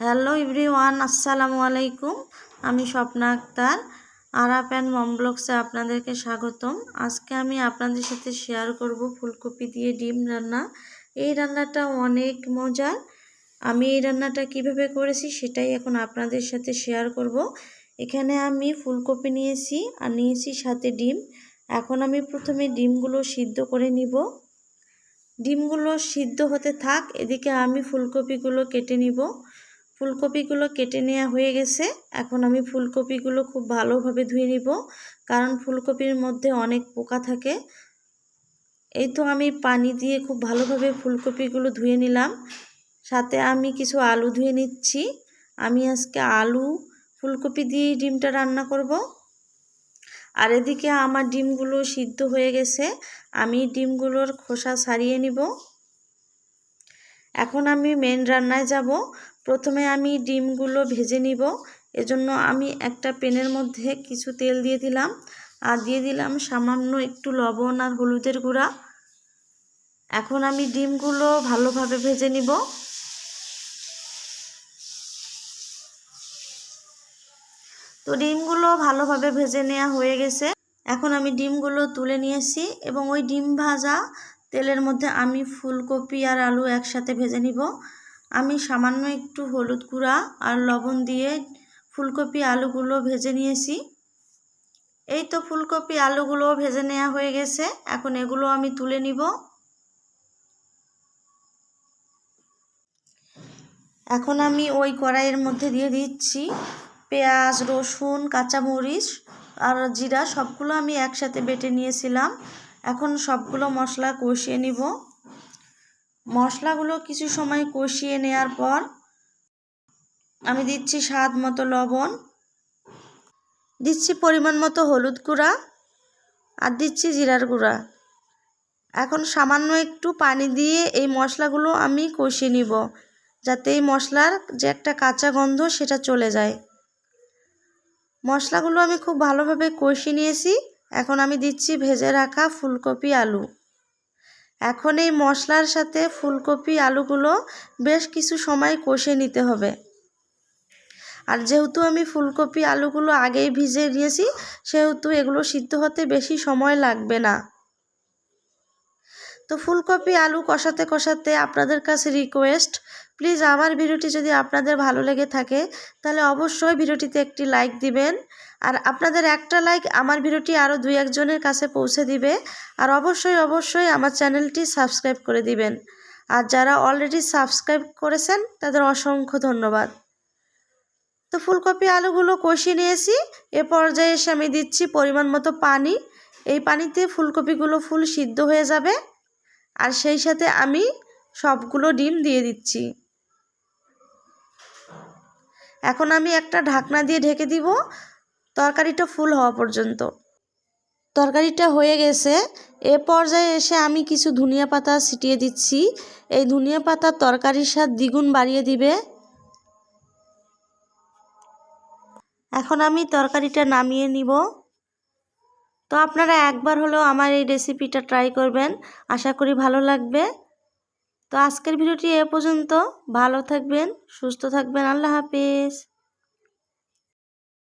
Hello everyone, আসসালামু আলাইকুম। আমি স্বপ্না আক্তার আরাপ অ্যান্ড মম ব্লগসে আপনাদেরকে স্বাগতম। আজকে আমি আপনাদের সাথে শেয়ার করব ফুলকপি দিয়ে ডিম রান্না। এই রান্নাটা অনেক মজার। আমি এই রান্নাটা কীভাবে করেছি সেটাই এখন আপনাদের সাথে শেয়ার করব। এখানে আমি ফুলকপি নিয়েছি আর নিয়েছি সাথে ডিম। এখন আমি প্রথমে ডিমগুলো সিদ্ধ করে নিব। ডিমগুলো সিদ্ধ হতে থাক, এদিকে আমি ফুলকপিগুলো কেটে নিব। ফুলকপিগুলো কেটে নেওয়া হয়ে গেছে। এখন আমি ফুলকপিগুলো খুব ভালোভাবে ধুয়ে নিব, কারণ ফুলকপির মধ্যে অনেক পোকা থাকে। এই তো আমি পানি দিয়ে খুব ভালোভাবে ফুলকপিগুলো ধুয়ে নিলাম। সাথে আমি কিছু আলু ধুয়ে নিচ্ছি। আমি আজকে আলু, ফুলকপি দিয়ে ডিমটা রান্না করব। আর এদিকে আমার ডিমগুলো সিদ্ধ হয়ে গেছে। আমি ডিমগুলোর খোসা ছাড়িয়ে নিব। এখন আমি মেন রান্নায় যাব। প্রথমে আমি ডিমগুলো ভেজে নিব। এজন্য আমি একটা পেনের মধ্যে কিছু তেল দিয়ে দিলাম। আর দিয়ে দিলাম সামান্য একটু লবণ আর হলুদের গুঁড়া। এখন আমি ডিমগুলো ভালোভাবে ভেজে নিব। তো ডিমগুলো ভালোভাবে ভেজে নেওয়া হয়ে গেছে। এখন আমি ডিমগুলো তুলে নিয়েছি এবং ওই ডিম ভাজা তেলের মধ্যে আমি ফুলকপি আর আলু একসাথে ভেজে নিব। আমি সামান্য একটু হলুদ গুঁড়া আর লবণ দিয়ে ফুলকপি আলুগুলো ভেজে নিয়েছি। এই তো ফুলকপি আলুগুলো ভেজে নেওয়া হয়ে গেছে। এখন এগুলো আমি তুলে নিব। এখন আমি ওই কড়াইয়ের মধ্যে দিয়ে দিচ্ছি পেঁয়াজ, রসুন, কাঁচামরিচ আর জিরা, সবগুলো আমি একসাথে বেটে নিয়েছিলাম। এখন সবগুলো মশলা কষিয়ে নিব। মশলাগুলো কিছু সময় কষিয়ে নেওয়ার পর আমি দিচ্ছি স্বাদ মতো লবণ, দিচ্ছি পরিমাণ মতো হলুদ গুঁড়া আর দিচ্ছি জিরার গুঁড়া। এখন সামান্য একটু পানি দিয়ে এই মশলাগুলো আমি কষিয়ে নিব, যাতে এই মশলার যে একটা কাঁচা গন্ধ সেটা চলে যায়। মশলাগুলো আমি খুব ভালোভাবে কষিয়ে নিয়েছি। এখন আমি দিচ্ছি ভেজে রাখা ফুলকপি আলু। এখন এই মশলার সাথে ফুলকপি, আলুগুলো বেশ কিছু সময় কষে নিতে হবে। আর যেহেতু আমি ফুলকপি, আলুগুলো আগেই ভিজে নিয়েছি, সেহেতু এগুলো সিদ্ধ হতে বেশি সময় লাগবে না। তো ফুলকপি, আলু কষাতে কষাতে আপনাদের কাছে রিকোয়েস্ট প্লিজ আমার ভিডিওটি যদি আপনাদের ভালো লেগে থাকে, তাহলে অবশ্যই ভিডিওটিতে একটি লাইক দিবেন। আর আপনাদের একটা লাইক আমার ভিডিওটি আরও দুই একজনের কাছে পৌঁছে দিবে। আর অবশ্যই অবশ্যই আমার চ্যানেলটি সাবস্ক্রাইব করে দিবেন। আর যারা অলরেডি সাবস্ক্রাইব করেছেন, তাদের অসংখ্য ধন্যবাদ। তো ফুলকপি আলুগুলো কষিয়ে নিয়েছি। এ পর্যায়ে এসে আমি দিচ্ছি পরিমাণ মতো পানি। এই পানিতে ফুলকপিগুলো ফুল সিদ্ধ হয়ে যাবে। আর সেই সাথে আমি সবগুলো ডিম দিয়ে দিচ্ছি। এখন আমি একটা ঢাকনা দিয়ে ঢেকে দিব। তরকারিটা ফুল হওয়া পর্যন্ত। তরকারিটা হয়ে গেছে। এ পর্যায়ে এসে আমি কিছু ধনিয়া পাতা ছিটিয়ে দিচ্ছি। এই ধনিয়া পাতা তরকারির স্বাদ দ্বিগুণ বাড়িয়ে দিবে। এখন আমি তরকারিটা নামিয়ে নিব। তো আপনারা একবার হলেও আমার এই রেসিপিটা ট্রাই করবেন। আশা করি ভালো লাগবে। তো আজকের ভিডিওটি এ পর্যন্ত। ভালো থাকবেন সুস্থ থাকবেন। আল্লাহ হাফিজ।